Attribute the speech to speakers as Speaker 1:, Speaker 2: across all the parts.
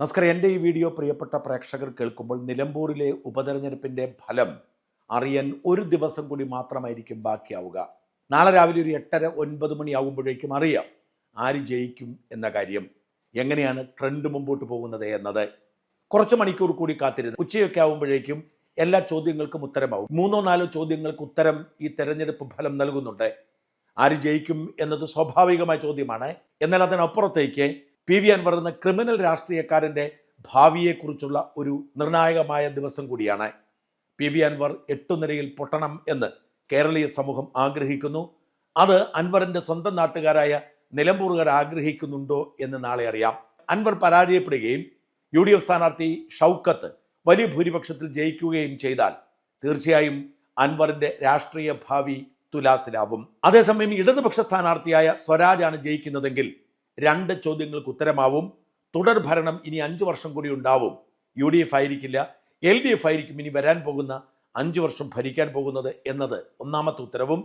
Speaker 1: നമസ്കാരം. എന്റെ ഈ വീഡിയോ പ്രിയപ്പെട്ട പ്രേക്ഷകർ കേൾക്കുമ്പോൾ നിലമ്പൂരിലെ ഉപതെരഞ്ഞെടുപ്പിന്റെ ഫലം അറിയാൻ ഒരു ദിവസം കൂടി മാത്രമായിരിക്കും ബാക്കിയാവുക. നാളെ രാവിലെ ഒരു എട്ടര ഒൻപത് മണിയാകുമ്പോഴേക്കും അറിയാം ആര് ജയിക്കും എന്ന കാര്യം. എങ്ങനെയാണ് ട്രെൻഡ് മുമ്പോട്ട് പോകുന്നത് എന്നത്. കുറച്ച് മണിക്കൂർ കൂടി കാത്തിരുന്ന് ഉച്ചയൊക്കെ ആകുമ്പോഴേക്കും എല്ലാ ചോദ്യങ്ങൾക്കും ഉത്തരമാവും. മൂന്നോ നാലോ ചോദ്യങ്ങൾക്ക് ഉത്തരം ഈ തെരഞ്ഞെടുപ്പ് ഫലം നൽകുന്നുണ്ട്. ആര് ജയിക്കും എന്നത് സ്വാഭാവികമായ ചോദ്യമാണ്. എന്നാൽ അതിനപ്പുറത്തേക്ക് പി വി അൻവർ എന്ന ക്രിമിനൽ രാഷ്ട്രീയക്കാരന്റെ ഭാവിയെക്കുറിച്ചുള്ള ഒരു നിർണായകമായ ദിവസം കൂടിയാണ്. പി വി അൻവർ എട്ടുനിരയിൽ പൊട്ടണം എന്ന് കേരളീയ സമൂഹം ആഗ്രഹിക്കുന്നു. അത് അൻവറിന്റെ സ്വന്തം നാട്ടുകാരായ നിലമ്പൂറുകാർ ആഗ്രഹിക്കുന്നുണ്ടോ എന്ന് നാളെ അറിയാം. അൻവർ പരാജയപ്പെടുകയും യു ഡി എഫ് സ്ഥാനാർത്ഥി ഷൗക്കത്ത് വലിയ ഭൂരിപക്ഷത്തിൽ ജയിക്കുകയും ചെയ്താൽ തീർച്ചയായും അൻവറിന്റെ രാഷ്ട്രീയ ഭാവി തുലാസിലാവും. അതേസമയം ഇടതുപക്ഷ സ്ഥാനാർത്ഥിയായ സ്വരാജാണ് ജയിക്കുന്നതെങ്കിൽ രണ്ട് ചോദ്യങ്ങൾക്ക് ഉത്തരമാവും. തുടർ ഭരണം ഇനി അഞ്ചു വർഷം കൂടി ഉണ്ടാവും. യു ഡി എഫ് ആയിരിക്കില്ല. എൽ ഡി എഫ് ആയിരിക്കും ഇനി വരാൻ പോകുന്ന അഞ്ചു വർഷം ഭരിക്കാൻ പോകുന്നത് എന്നത് ഒന്നാമത്തെ ഉത്തരവും.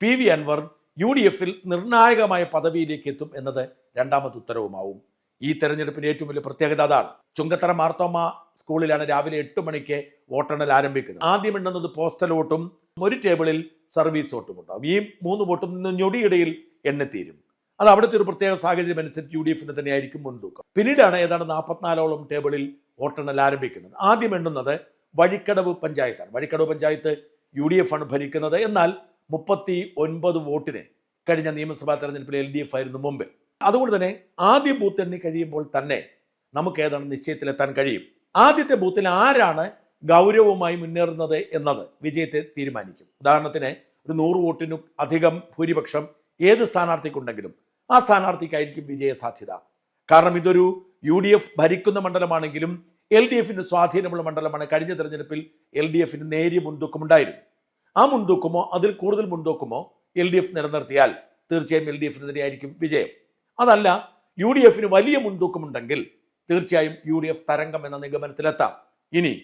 Speaker 1: P V Anvar U D എഫിൽ നിർണായകമായ പദവിയിലേക്ക് എത്തും എന്നത് രണ്ടാമത്തെ ഉത്തരവുമാവും. ഈ തെരഞ്ഞെടുപ്പിന് ഏറ്റവും വലിയ പ്രത്യേകത അതാണ്. ചുങ്കത്തറ മാർത്തോമ സ്കൂളിലാണ് രാവിലെ എട്ട് മണിക്ക് വോട്ടെണ്ണൽ ആരംഭിക്കുന്നത്. ആദ്യം എണ്ണുന്നത് പോസ്റ്റൽ വോട്ടും ഒരു ടേബിളിൽ സർവീസ് വോട്ടും ഉണ്ടാവും ഈ മൂന്ന് വോട്ടും ഞൊടിയിടയിൽ എണ്ണിത്തീരും അത് അവിടുത്തെ ഒരു പ്രത്യേക സാഹചര്യം അനുസരിച്ച് യു ഡി എഫിന് തന്നെയായിരിക്കും മുൻതൂക്കം. പിന്നീടാണ് ഏതാണ്ട് നാൽപ്പത്തിനാലോളം ടേബിളിൽ വോട്ടെണ്ണൽ ആരംഭിക്കുന്നത്. ആദ്യം എണ്ണുന്നത് വഴിക്കടവ് പഞ്ചായത്താണ്. Vazhikkadavu panchayat U D F ആണ് ഭരിക്കുന്നത്. എന്നാൽ മുപ്പത്തി ഒൻപത് വോട്ടിന് കഴിഞ്ഞ നിയമസഭാ തെരഞ്ഞെടുപ്പിൽ എൽ ഡി എഫ് ആയിരുന്നു മുമ്പിൽ. അതുകൊണ്ട് തന്നെ ആദ്യ ബൂത്ത് എണ്ണി കഴിയുമ്പോൾ തന്നെ നമുക്ക് ഏതാണ് നിശ്ചയത്തിലെത്താൻ കഴിയും. ആദ്യത്തെ ബൂത്തിൽ ആരാണ് ഗൗരവമായി മുന്നേറുന്നത് എന്നത് വിജയത്തെ തീരുമാനിക്കും. ഉദാഹരണത്തിന് ഒരു നൂറ് വോട്ടിനു അധികം ഭൂരിപക്ഷം ഏത് സ്ഥാനാർത്ഥിക്കുണ്ടെങ്കിലും ആ സ്ഥാനാർത്ഥിക്കായിരിക്കും വിജയ സാധ്യത കാരണം ഇതൊരു യു ഡി എഫ് ഭരിക്കുന്ന മണ്ഡലമാണെങ്കിലും എൽ ഡി എഫിന് സ്വാധീനമുള്ള മണ്ഡലമാണ്. കഴിഞ്ഞ തെരഞ്ഞെടുപ്പിൽ എൽ ഡി എഫിന് നേരിയ മുൻതൂക്കമുണ്ടായിരുന്നു. ആ മുൻതൂക്കമോ അതിൽ കൂടുതൽ മുൻതൂക്കമോ എൽ ഡി എഫ് നിലനിർത്തിയാൽ തീർച്ചയായും എൽ ഡി എഫിന് തന്നെയായിരിക്കും വിജയം. അതല്ല യു ഡി എഫിന് വലിയ മുൻതൂക്കമുണ്ടെങ്കിൽ തീർച്ചയായും യു ഡി എഫ് തരംഗം എന്ന നിഗമനത്തിലെത്താം. ഇനി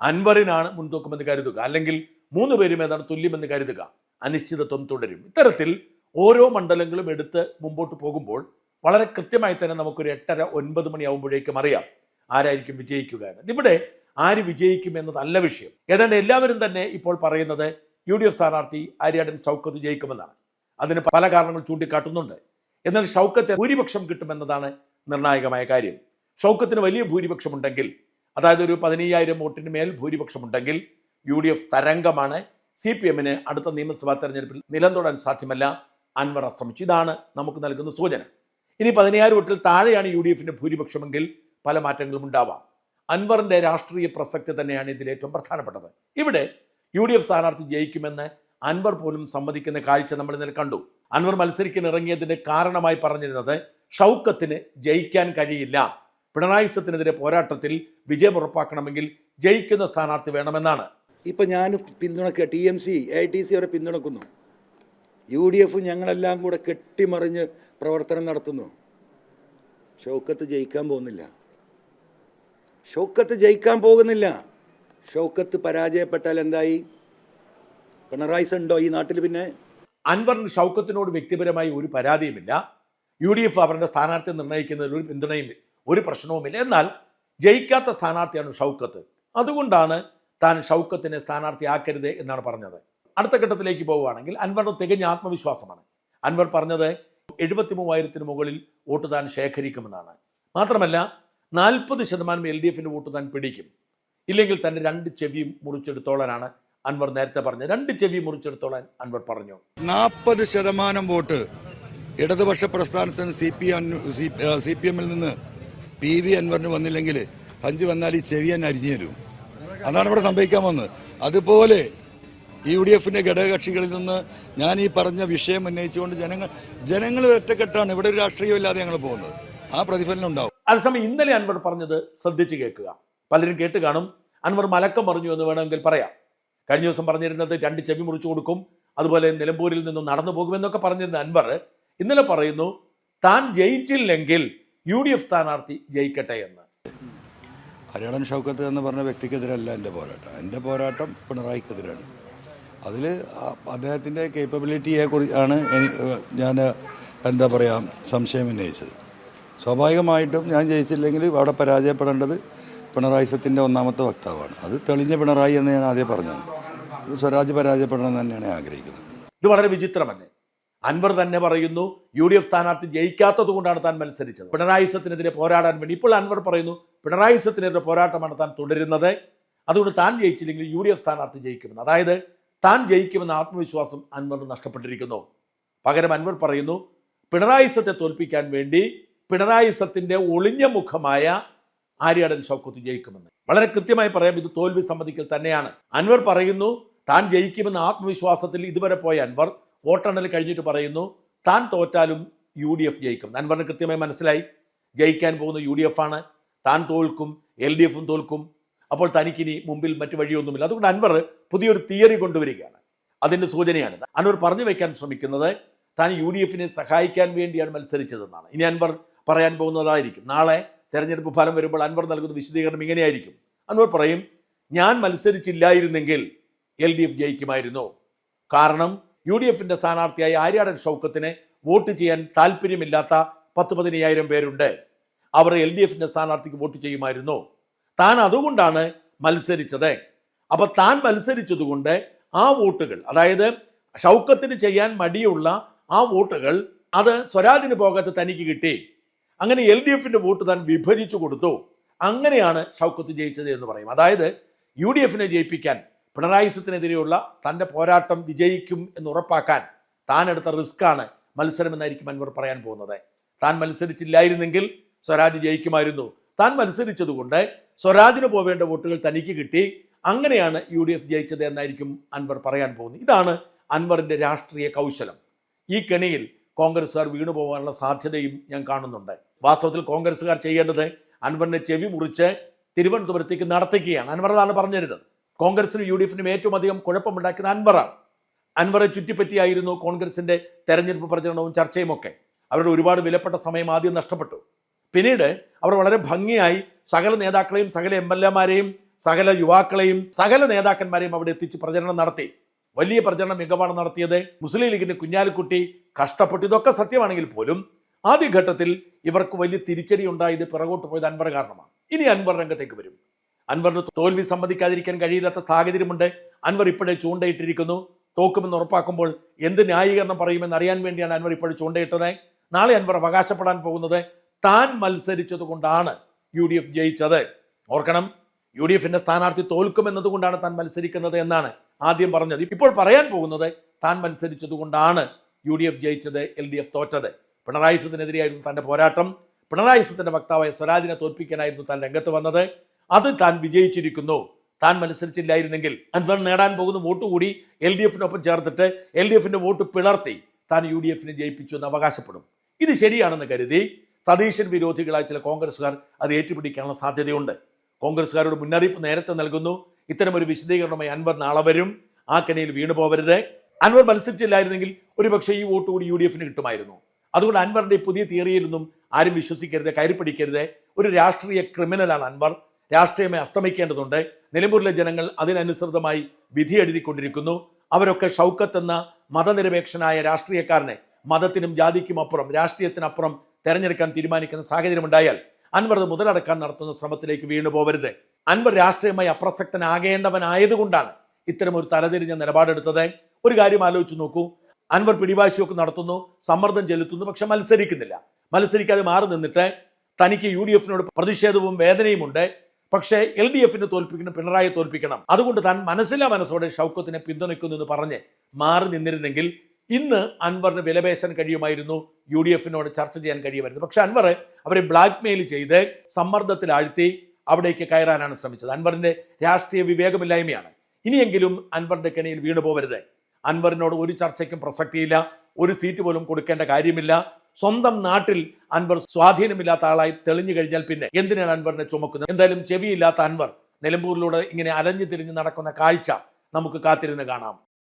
Speaker 1: അൻവറിനാണ് മുൻതൂക്കമെന്ന് കരുതുക. അല്ലെങ്കിൽ മൂന്ന് പേരും ഏതാണ് തുല്യമെന്ന് കരുതുക. അനിശ്ചിതത്വം തുടരും. ഇത്തരത്തിൽ ഓരോ മണ്ഡലങ്ങളും എടുത്ത് മുമ്പോട്ട് പോകുമ്പോൾ വളരെ കൃത്യമായി തന്നെ നമുക്കൊരു എട്ടര ഒൻപത് മണിയാവുമ്പോഴേക്കും അറിയാം ആരായിരിക്കും വിജയിക്കുക എന്ന് ഇവിടെ ആര് വിജയിക്കും എന്നതല്ല വിഷയം. ഏതാണ്ട് എല്ലാവരും തന്നെ ഇപ്പോൾ പറയുന്നത് യു ഡി എഫ് സ്ഥാനാർത്ഥി ആര്യാടൻ ഷൗക്കത്ത് ജയിക്കുമെന്നാണ്. അതിന് പല കാരണങ്ങൾ ചൂണ്ടിക്കാട്ടുന്നുണ്ട്. എന്നാൽ ഷൗക്കത്ത് ഭൂരിപക്ഷം കിട്ടുമെന്നതാണ് നിർണായകമായ കാര്യം. ഷൗക്കത്തിന് വലിയ ഭൂരിപക്ഷമുണ്ടെങ്കിൽ അതായത് ഒരു പതിനയ്യായിരം വോട്ടിന് മേൽ ഭൂരിപക്ഷമുണ്ടെങ്കിൽ യു ഡി എഫ് തരംഗമാണ്. സി പി എമ്മിന് അടുത്ത നിയമസഭാ തെരഞ്ഞെടുപ്പിൽ നിലം തൊടാൻ സാധ്യമല്ല. അൻവർ അസ്തമിച്ചു. ഇതാണ് നമുക്ക് നൽകുന്ന സൂചന. ഇനി പതിനായിരം വോട്ടിൽ താഴെയാണ് യു ഡി എഫിന്റെ ഭൂരിപക്ഷമെങ്കിൽ പല മാറ്റങ്ങളും ഉണ്ടാവാം. അൻവറിന്റെ രാഷ്ട്രീയ പ്രസക്തി തന്നെയാണ് ഇതിൽ ഏറ്റവും പ്രധാനപ്പെട്ടത്. ഇവിടെ യു ഡി എഫ് സ്ഥാനാർത്ഥി ജയിക്കുമെന്ന് അൻവർ പോലും സമ്മതിക്കുന്ന കാഴ്ച നമ്മൾ ഇന്നലെ കണ്ടു. അൻവർ മത്സരിക്കാൻ ഇറങ്ങിയതിന്റെ കാരണമായി പറഞ്ഞിരുന്നത് ഷൗക്കത്തിന് ജയിക്കാൻ കഴിയില്ല. പിണറായി സത്തിനെതിരെ പോരാട്ടത്തിൽ വിജയം ഉറപ്പാക്കണമെങ്കിൽ ജയിക്കുന്ന സ്ഥാനാർത്ഥി വേണമെന്നാണ്.
Speaker 2: ഇപ്പം ഞാൻ പിന്തുണക്കുക T M C A T C അവരെ പിന്തുണക്കുന്നു. യു ഡി എഫ് ഞങ്ങളെല്ലാം കൂടെ കെട്ടിമറിഞ്ഞ് പ്രവർത്തനം നടത്തുന്നു. ഷൗക്കത്ത് ജയിക്കാൻ പോകുന്നില്ല. ഷൗക്കത്ത് ജയിക്കാൻ പോകുന്നില്ല. ഷൗക്കത്ത് പരാജയപ്പെട്ടാൽ എന്തായി? പിണറായി ഉണ്ടോ ഈ നാട്ടിൽ പിന്നെ?
Speaker 1: അൻവറിന് ഷൗക്കത്തിനോട് വ്യക്തിപരമായി ഒരു പരാതിയുമില്ല. യു ഡി എഫ് അവരുടെ സ്ഥാനാർത്ഥി നിർണയിക്കുന്നതിൽ ഒരു പിന്തുണയും ഒരു പ്രശ്നവുമില്ല എന്നാൽ ജയിക്കാത്ത സ്ഥാനാർത്ഥിയാണ് ഷൗക്കത്ത്. അതുകൊണ്ടാണ് താൻ ഷൗക്കത്തിനെ സ്ഥാനാർത്ഥിയാക്കരുത് എന്നാണ് പറഞ്ഞത്. അടുത്ത ഘട്ടത്തിലേക്ക് പോവുകയാണെങ്കിൽ അൻവറിന് തികഞ്ഞ ആത്മവിശ്വാസമാണ്. അൻവർ പറഞ്ഞത് എഴുപത്തി മൂവായിരത്തിന് മുകളിൽ വോട്ട് താൻ ശേഖരിക്കുമെന്നാണ്. മാത്രമല്ല നാൽപ്പത് ശതമാനം എൽ ഡി എഫിന്റെ വോട്ട് താൻ പിടിക്കും. ഇല്ലെങ്കിൽ തന്നെ രണ്ട് ചെവിയും മുറിച്ചെടുത്തോളാനാണ് അൻവർ നേരത്തെ പറഞ്ഞത്. രണ്ട് ചെവി മുറിച്ചെടുത്തോളാൻ അൻവർ പറഞ്ഞു.
Speaker 3: നാൽപ്പത് ശതമാനം വോട്ട് ഇടതുപക്ഷ പ്രസ്ഥാനത്തിന് സി പി സി പി എമ്മിൽ നിന്ന് പി വി അൻവറിന് വന്നില്ലെങ്കിൽ പഞ്ച് വന്നാൽ ഈ ചെവി ഞാൻ അരിഞ്ഞു തരും. അതാണ് ഇവിടെ സംഭവിക്കാൻ വന്നത് അതുപോലെ യു ഡി എഫിന്റെ ഘടകകക്ഷികളിൽ നിന്ന് ഞാൻ ഈ പറഞ്ഞ വിഷയം ഉന്നയിച്ചുകൊണ്ട് ജനങ്ങൾ ജനങ്ങൾ ഒറ്റക്കെട്ടാണ്. ഇവിടെ ഒരു രാഷ്ട്രീയമില്ലാതെ ഞങ്ങൾ പോകുന്നത്. ആ പ്രതിഫലനം ഉണ്ടാവും.
Speaker 1: അതേസമയം ഇന്നലെ അൻവർ പറഞ്ഞത് ശ്രദ്ധിച്ച് കേൾക്കുക. പലരും കേട്ട് കാണും. അൻവർ മലക്കം പറഞ്ഞു എന്ന് വേണമെങ്കിൽ പറയാം. കഴിഞ്ഞ ദിവസം പറഞ്ഞിരുന്നത് രണ്ട് ചെവി മുറിച്ചു കൊടുക്കും അതുപോലെ നിലമ്പൂരിൽ നിന്നും നടന്നു പോകുമെന്നൊക്കെ പറഞ്ഞിരുന്ന അൻവർ ഇന്നലെ പറയുന്നു താൻ ജയിച്ചില്ലെങ്കിൽ യു ഡി എഫ് സ്ഥാനാർത്ഥി ജയിക്കട്ടെ എന്ന്.
Speaker 3: ഹരിയാടൻ ഷൗക്കത്ത് എന്ന് പറഞ്ഞ വ്യക്തിക്കെതിരല്ല എന്റെ പോരാട്ടം. എന്റെ പോരാട്ടം പിണറായിക്കെതിരാണ്. അതിൽ അദ്ദേഹത്തിന്റെ കേപ്പബിലിറ്റിയെ കുറിച്ചാണ് ഞാൻ എന്താ പറയുക സംശയം ഉന്നയിച്ചത്. സ്വാഭാവികമായിട്ടും ഞാൻ ജയിച്ചില്ലെങ്കിൽ അവിടെ പരാജയപ്പെടേണ്ടത് പിണറായി സത്തിന്റെ ഒന്നാമത്തെ വക്താവാണ്. അത് തെളിഞ്ഞ പിണറായി എന്ന് ഞാൻ ആദ്യം പറഞ്ഞത് അത് സ്വരാജ് പരാജയപ്പെടണം തന്നെയാണ് ആഗ്രഹിക്കുന്നത്.
Speaker 1: ഇത് വളരെ വിചിത്രമല്ലേ? അൻവർ തന്നെ പറയുന്നു യു ഡി എഫ് സ്ഥാനാർത്ഥി ജയിക്കാത്തത് കൊണ്ടാണ് താൻ മത്സരിച്ചത്. പിണറായി സത്തിനെതിരെ പോരാടാൻ വേണ്ടി ഇപ്പോൾ അൻവർ പറയുന്നു പിണറായി സത്തിനെതിരെ പോരാട്ടമാണ് താൻ തുടരുന്നത്. അതുകൊണ്ട് താൻ ജയിച്ചില്ലെങ്കിൽ യു ഡി എഫ് സ്ഥാനാർത്ഥി ജയിക്കുമെന്ന്. അതായത് താൻ ജയിക്കുമെന്ന ആത്മവിശ്വാസം അൻവറിന് നഷ്ടപ്പെട്ടിരിക്കുന്നു. പകരം അൻവർ പറയുന്നു പിണറായി സത്തെ തോൽപ്പിക്കാൻ വേണ്ടി പിണറായി സത്തിന്റെ ഒളിഞ്ഞ മുഖമായ ആര്യാടൻ ഷൗക്കത്ത് ജയിക്കുമെന്ന്. വളരെ കൃത്യമായി പറയാം ഇത് തോൽവി സമ്മതിക്കൽ തന്നെയാണ്. അൻവർ പറയുന്നു താൻ ജയിക്കുമെന്ന ആത്മവിശ്വാസത്തിൽ ഇതുവരെ പോയ അൻവർ വോട്ടെണ്ണൽ കഴിഞ്ഞിട്ട് പറയുന്നു താൻ തോറ്റാലും യു ഡി എഫ് ജയിക്കും. അൻവറിന് കൃത്യമായി മനസ്സിലായി ജയിക്കാൻ പോകുന്ന യു ഡി എഫ് ആണ്. താൻ തോൽക്കും എൽ ഡി എഫും തോൽക്കും. അപ്പോൾ തനിക്കിനി മുമ്പിൽ മറ്റു വഴിയൊന്നുമില്ല. അതുകൊണ്ട് അൻവർ പുതിയൊരു തിയറി കൊണ്ടുവരികയാണ്. അതിന്റെ സൂചനയാണ്. അൻവർ പറഞ്ഞു വയ്ക്കാൻ ശ്രമിക്കുന്നത് താൻ യു ഡി എഫിനെ സഹായിക്കാൻ വേണ്ടിയാണ് മത്സരിച്ചതെന്നാണ്. ഇനി അൻവർ പറയാൻ പോകുന്നതായിരിക്കും. നാളെ തെരഞ്ഞെടുപ്പ് ഫലം വരുമ്പോൾ അൻവർ നൽകുന്ന വിശദീകരണം ഇങ്ങനെയായിരിക്കും. അൻവർ പറയും ഞാൻ മത്സരിച്ചില്ലായിരുന്നെങ്കിൽ എൽ ഡി എഫ് ജയിക്കുമായിരുന്നു. കാരണം യു ഡി എഫിന്റെ സ്ഥാനാർത്ഥിയായ ആര്യാടൻ ഷൗക്കത്തിന് വോട്ട് ചെയ്യാൻ താല്പര്യമില്ലാത്ത പത്ത് പതിനയ്യായിരം പേരുണ്ട്. അവർ എൽ ഡി എഫിന്റെ സ്ഥാനാർത്ഥിക്ക് വോട്ട് ചെയ്യുമായിരുന്നു. താൻ അതുകൊണ്ടാണ് മത്സരിച്ചത്. അപ്പൊ താൻ മത്സരിച്ചതുകൊണ്ട് ആ വോട്ടുകൾ അതായത് ഷൗക്കത്തിന് ചെയ്യാൻ മടിയുള്ള ആ വോട്ടുകൾ അത് സ്വരാജിന് പോകാത്ത തനിക്ക് കിട്ടി. അങ്ങനെ എൽ ഡി എഫിന്റെ വോട്ട് താൻ വിഭജിച്ചു കൊടുത്തു. അങ്ങനെയാണ് ഷൗക്കത്ത് ജയിച്ചത് എന്ന് പറയും. അതായത് യു ഡി എഫിനെ ജയിപ്പിക്കാൻ പിണറായിസത്തിനെതിരെയുള്ള തന്റെ പോരാട്ടം വിജയിക്കും എന്ന് ഉറപ്പാക്കാൻ താൻ എടുത്ത മത്സരം എന്നായിരിക്കും അൻവർ പറയാൻ പോകുന്നത്. താൻ മത്സരിച്ചില്ലായിരുന്നെങ്കിൽ സ്വരാജ് ജയിക്കുമായിരുന്നു. താൻ മത്സരിച്ചതുകൊണ്ട് സ്വരാജിന് പോവേണ്ട വോട്ടുകൾ തനിക്ക് കിട്ടി. അങ്ങനെയാണ് യു ഡി എഫ് ജയിച്ചത് എന്നായിരിക്കും അൻവർ പറയാൻ പോകുന്നത്. ഇതാണ് അൻവറിന്റെ രാഷ്ട്രീയ കൗശലം. ഈ കെണിയിൽ കോൺഗ്രസ്സുകാർ വീണു പോകാനുള്ള സാധ്യതയും ഞാൻ കാണുന്നുണ്ട്. വാസ്തവത്തിൽ കോൺഗ്രസ്സുകാർ ചെയ്യേണ്ടത് അൻവറിനെ ചെവി മുറിച്ച് തിരുവനന്തപുരത്തേക്ക് നടത്തിക്കുകയാണ്. അൻവർ അതാണ് പറഞ്ഞിരുന്നത്. കോൺഗ്രസിനും യു ഡി എഫിനും ഏറ്റവും അധികം കുഴപ്പമുണ്ടാക്കുന്ന അൻവറാണ്. അൻവറെ ചുറ്റിപ്പറ്റിയായിരുന്നു കോൺഗ്രസിന്റെ തെരഞ്ഞെടുപ്പ് പ്രചരണവും ചർച്ചയും ഒക്കെ അവരുടെ ഒരുപാട് വിലപ്പെട്ട സമയം ആദ്യം നഷ്ടപ്പെട്ടു. പിന്നീട് അവർ വളരെ ഭംഗിയായി സകല നേതാക്കളെയും സകല എം എൽ എമാരെയും സകല യുവാക്കളെയും സകല നേതാക്കന്മാരെയും അവിടെ എത്തിച്ച് പ്രചരണം നടത്തി. വലിയ പ്രചരണം മികവാണ് നടത്തിയത്. മുസ്ലിം ലീഗിന്റെ കുഞ്ഞാലിക്കുട്ടി കഷ്ടപ്പെട്ടു. ഇതൊക്കെ സത്യമാണെങ്കിൽ പോലും ആദ്യഘട്ടത്തിൽ ഇവർക്ക് വലിയ തിരിച്ചടി ഉണ്ടായത് പിറകോട്ട് പോയത് അൻവർ കാരണമാണ്. ഇനി അൻവർ രംഗത്തേക്ക് വരും. അൻവറിന് തോൽവി സമ്മതിക്കാതിരിക്കാൻ കഴിയില്ലാത്ത സാഹചര്യമുണ്ട്. അൻവർ ഇപ്പോഴേ ചൂണ്ടയിട്ടിരിക്കുന്നു. തോക്കുമെന്ന് ഉറപ്പാക്കുമ്പോൾ എന്ത് ന്യായീകരണം പറയുമെന്ന് അറിയാൻ വേണ്ടിയാണ് അൻവർ ഇപ്പോഴും ചൂണ്ടയിട്ടത്. നാളെ അൻവർ അവകാശപ്പെടാൻ പോകുന്നത് താൻ മത്സരിച്ചത് കൊണ്ടാണ് യു ഡി എഫ് ജയിച്ചത്. ഓർക്കണം യു ഡി എഫിന്റെ സ്ഥാനാർത്ഥി തോൽക്കുമെന്നതുകൊണ്ടാണ് താൻ മത്സരിക്കുന്നത് എന്നാണ് ആദ്യം പറഞ്ഞത്. ഇപ്പോൾ പറയാൻ പോകുന്നത് താൻ മത്സരിച്ചത് കൊണ്ടാണ് യു ഡി എഫ് ജയിച്ചത് എൽ ഡി എഫ് തോറ്റത്. പിണറായി സത്തിനെതിരെയായിരുന്നു തന്റെ പോരാട്ടം. പിണറായി സത്തിന്റെ വക്താവായ സ്വരാജിനെ തോൽപ്പിക്കാനായിരുന്നു താൻ രംഗത്ത് വന്നത്. അത് താൻ വിജയിച്ചിരിക്കുന്നു. താൻ മത്സരിച്ചില്ലായിരുന്നെങ്കിൽ അൻവർ നേടാൻ പോകുന്ന വോട്ട് കൂടി എൽ ഡി എഫിനൊപ്പം ചേർത്തിട്ട് എൽ ഡി എഫിന്റെ വോട്ട് പിളർത്തി താൻ യു ഡി എഫിനെ ജയിപ്പിച്ചു എന്ന് അവകാശപ്പെടും. ഇത് ശരിയാണെന്ന് കരുതി സതീശൻ വിരോധികളായ ചില കോൺഗ്രസ്സുകാർ അത് ഏറ്റുപിടിക്കാനുള്ള സാധ്യതയുണ്ട്. കോൺഗ്രസ്സുകാരോട് മുന്നറിയിപ്പ് നേരത്തെ നൽകുന്നു. ഇത്തരമൊരു വിശദീകരണമായി അൻവർ നാളെ വരും. ആ കെണിയിൽ വീണു പോവരുത്. അൻവർ മത്സരിച്ചില്ലായിരുന്നെങ്കിൽ ഒരുപക്ഷെ ഈ വോട്ട് കൂടി യു ഡി എഫിന് കിട്ടുമായിരുന്നു. അതുകൊണ്ട് അൻവറിന്റെ പുതിയ തിയറിയിലൊന്നും ആരും വിശ്വസിക്കരുത് കയറി പിടിക്കരുത്. ഒരു രാഷ്ട്രീയ ക്രിമിനലാണ് അൻവർ. രാഷ്ട്രീയമായി അസ്തമിക്കേണ്ടതുണ്ട്. നിലമ്പൂരിലെ ജനങ്ങൾ അതിനനുസൃതമായി വിധി എഴുതിക്കൊണ്ടിരിക്കുന്നു. അവരൊക്കെ ഷൗക്കത്ത് എന്ന മതനിരപേക്ഷനായ രാഷ്ട്രീയക്കാരനെ മതത്തിനും ജാതിക്കും അപ്പുറം രാഷ്ട്രീയത്തിനപ്പുറം തെരഞ്ഞെടുക്കാൻ തീരുമാനിക്കുന്ന സാഹചര്യമുണ്ടായാൽ അൻവർ മുതലടക്കാൻ നടത്തുന്ന ശ്രമത്തിലേക്ക് വീണു പോവരുത്. അൻവർ രാഷ്ട്രീയമായി അപ്രസക്തനാകേണ്ടവനായതുകൊണ്ടാണ് ഇത്തരം ഒരു തലതിരിഞ്ഞ നിലപാടെടുത്തത്. ഒരു കാര്യം ആലോചിച്ച് നോക്കൂ. അൻവർ പിടിവാശിയൊക്കെ നടത്തുന്നു സമ്മർദ്ദം ചെലുത്തുന്നു പക്ഷെ മത്സരിക്കുന്നില്ല. മത്സരിക്കാതെ മാറി നിന്നിട്ട് തനിക്ക് യു ഡി എഫിനോട് പ്രതിഷേധവും വേദനയുമുണ്ട്. പക്ഷേ എൽ ഡി എഫിനെ തോൽപ്പിക്കണം പിണറായി തോൽപ്പിക്കണം. അതുകൊണ്ട് താൻ മനസ്സിലാ മനസ്സോടെ ഷൗക്കത്തിനെ പിന്തുണയ്ക്കുന്നു എന്ന് പറഞ്ഞ് മാറി നിന്നിരുന്നെങ്കിൽ ഇന്ന് അൻവറിന് വിലപേശാൻ കഴിയുമായിരുന്നു. യു ഡി എഫിനോട് ചർച്ച ചെയ്യാൻ കഴിയുമായിരുന്നു. പക്ഷെ അൻവർ അവരെ ബ്ലാക്ക് മെയിൽ ചെയ്ത് സമ്മർദ്ദത്തിൽ ആഴ്ത്തി അവിടേക്ക് കയറാനാണ് ശ്രമിച്ചത്. അൻവറിന്റെ രാഷ്ട്രീയ വിവേകമില്ലായ്മയാണ്. ഇനിയെങ്കിലും അൻവറിന്റെ കെണിയിൽ വീണു പോവരുത്. അൻവറിനോട് ഒരു ചർച്ചയ്ക്കും പ്രസക്തിയില്ല. ഒരു സീറ്റ് പോലും കൊടുക്കേണ്ട കാര്യമില്ല. സ്വന്തം നാട്ടിൽ അൻവർ സ്വാധീനമില്ലാത്ത ആളായി തെളിഞ്ഞു കഴിഞ്ഞാൽ പിന്നെ എന്തിനാണ് അൻവറിനെ ചുമക്കുന്നത്? എന്തായാലും ചെവിയില്ലാത്ത അൻവർ നിലമ്പൂരിലൂടെ ഇങ്ങനെ അലഞ്ഞു തിരിഞ്ഞ് നടക്കുന്ന കാഴ്ച നമുക്ക് കാത്തിരുന്ന് കാണാം.